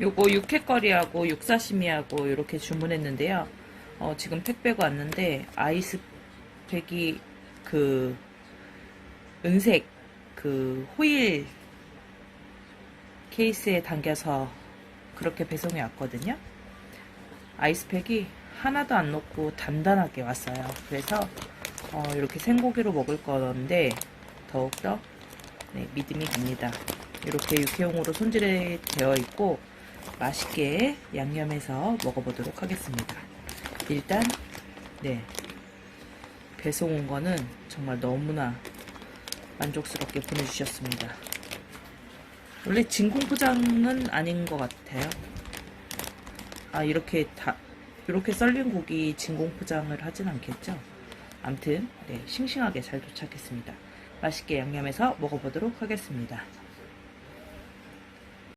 요거 육회거리하고 육사시미하고 이렇게 주문했는데요. 어, 지금 택배가 왔는데 아이스팩이 그 은색 그 호일 케이스에 담겨서 그렇게 배송이 왔거든요. 아이스팩이 하나도 안 녹고 단단하게 왔어요. 그래서 어, 이렇게 생고기로 먹을 건데 더욱더 네, 믿음이 갑니다. 이렇게 육회용으로 손질이 되어 있고 맛있게 양념해서 먹어보도록 하겠습니다. 일단 네 배송 온 거는 정말 너무나 만족스럽게 보내주셨습니다. 원래 진공 포장은 아닌 것 같아요. 아 이렇게 다 이렇게 썰린 고기 진공 포장을 하진 않겠죠? 암튼 네 싱싱하게 잘 도착했습니다. 맛있게 양념해서 먹어보도록 하겠습니다.